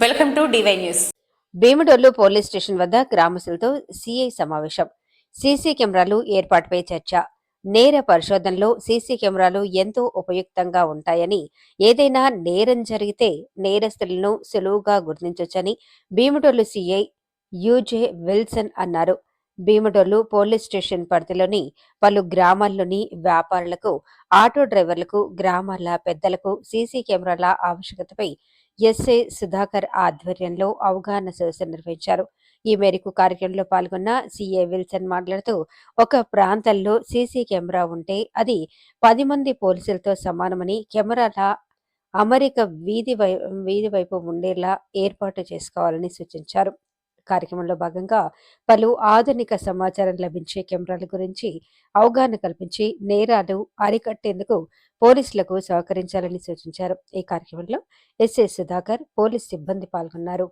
Welcome to DY news. Bhimadolu police station వద్ద గ్రామస్తులతో CI సమావేశం. సీసీ కెమెరాలు ఏర్పాటుపై చర్చ. నేర పరిశోధనలో సీసీ కెమెరాలు ఎంతో ఉపయుక్తంగా ఉంటాయని ఏదైనా నేరం జరిగితే నేరస్తులను సులువుగా గుర్తించొచ్చని భీమడోలు సిఐ యూజే విల్సన్ అన్నారు. భీమడోలు పోలీస్ స్టేషన్ పరిధిలోని పలు గ్రామాల్లోని వ్యాపారులకు ఆటో డ్రైవర్లకు గ్రామాల పెద్దలకు సీసీ కెమెరాల ఆవశ్యకతపై ఎస్ఏ సుధాకర్ ఆధ్వర్యంలో అవగాహన సదస్సు నిర్వహించారు. ఈ మేరకు కార్యక్రమంలో పాల్గొన్న సిఏ విల్సన్ మాట్లాడుతూ ఒక ప్రాంతంలో సీసీ కెమెరా ఉంటే అది పది మంది పోలీసులతో సమానమని కెమెరాల అమరిక వీధి వై వీధి వైపు ఉండేలా ఏర్పాటు చేసుకోవాలని సూచించారు. కార్యక్రమంలో భాగంగా పలు ఆధునిక సమాచారం లభించే కెమెరాల గురించి అవగాహన కల్పించి నేరాలు అరికట్టేందుకు పోలీసులకు సహకరించాలని సూచించారు. ఈ కార్యక్రమంలో ఎస్ఏ సుధాకర్ పోలీస్ సిబ్బంది పాల్గొన్నారు.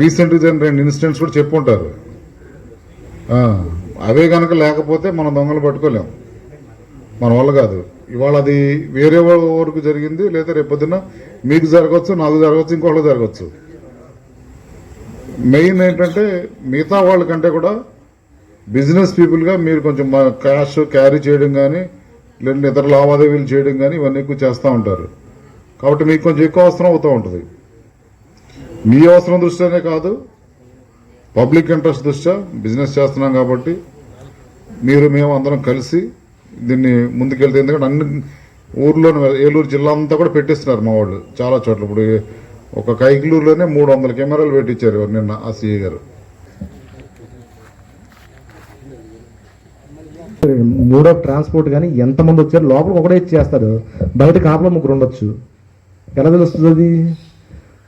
రీసెంట్ రెండు ఇన్సిడెంట్స్ కూడా చెప్పుంటారు. అవే కనుక లేకపోతే మనం దొంగలు పట్టుకోలేం. మన వల్ల కాదు. ఇవాళ అది వేరే వరకు జరిగింది లేదా రేపొద్దున మీకు జరగవచ్చు నాకు జరగవచ్చు ఇంకోళ్ళకి జరగవచ్చు. మెయిన్ ఏంటంటే మిగతా వాళ్ళకంటే కూడా బిజినెస్ పీపుల్గా మీరు కొంచెం క్యాష్ క్యారీ చేయడం కానీ లేదంటే ఇతర లావాదేవీలు చేయడం కానీ ఇవన్నీ ఎక్కువ చేస్తూ ఉంటారు. కాబట్టి మీకు కొంచెం ఎక్కువ అవసరం అవుతూ ఉంటుంది. మీ అవసరం దృష్ట్యానే కాదు. పబ్లిక్ ఇంట్రెస్ట్ దృష్ట్యా బిజినెస్ చేస్తున్నాం కాబట్టి మీరు మేము అందరం కలిసి దీన్ని ముందుకెళ్తే ఎందుకంటే అన్ని ఊర్లోని ఏలూరు జిల్లా అంతా కూడా పెట్టిస్తున్నారు మా వాళ్ళు చాలా చోట్ల. ఇప్పుడు ఒక కైగ్లూరులోనే మూడు వందల కెమెరాలు పెట్టించారు నిన్న ఆ సిఐ గారు. మూడో ట్రాన్స్పోర్ట్ కానీ ఎంతమంది వచ్చారు? లోపల ఒకటే చేస్తారు బయట కాపలా ముగ్గురు ఉండొచ్చు. ఎలా తెలుస్తుంది అది?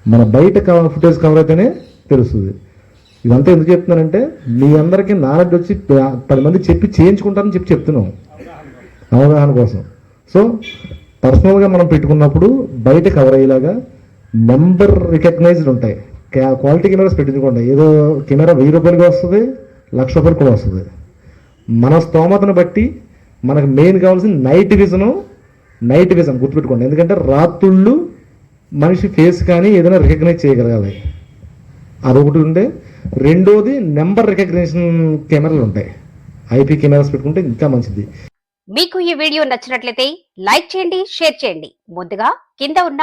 మన బయట ఫుటేజ్ కవర్ అయితేనే తెలుస్తుంది. ఇదంతా ఎందుకు చెప్తున్నానంటే మీ అందరికీ నాలెడ్జ్ వచ్చి పది మంది చెప్పి చేయించుకుంటారని చెప్పి చెప్తున్నాం. అవగాహన కోసం. సో పర్సనల్గా మనం పెట్టుకున్నప్పుడు బయట కవర్ అయ్యేలాగా నెంబర్ రికగ్నైజ్డ్ ఉంటాయి. క్వాలిటీ కెమెరాస్ పెట్టించుకోండి. ఏదో కెమెరా వెయ్యి రూపాయలకి వస్తుంది లక్ష రూపాయలు కూడా వస్తుంది. మన స్తోమతను బట్టి మనకు మెయిన్ కావాల్సిన నైట్ విజను నైట్ విజన్ గుర్తుపెట్టుకోండి. ఎందుకంటే రాత్రుళ్ళు మనిషి ఫేస్ కానీ ఏదైనా రికగ్నైజ్ చేయగలగాలి. అదొకటి ఉంటే. రెండోది నెంబర్ రికగ్నిషన్ కెమెరాలు ఉంటాయి. ఐపీ కెమెరాస్ పెట్టుకుంటే ఇంకా మంచిది. మీకు ఈ వీడియో నచ్చినట్లయితే లైక్ చేయండి షేర్ చేయండి. ముందుగా కింద ఉన్న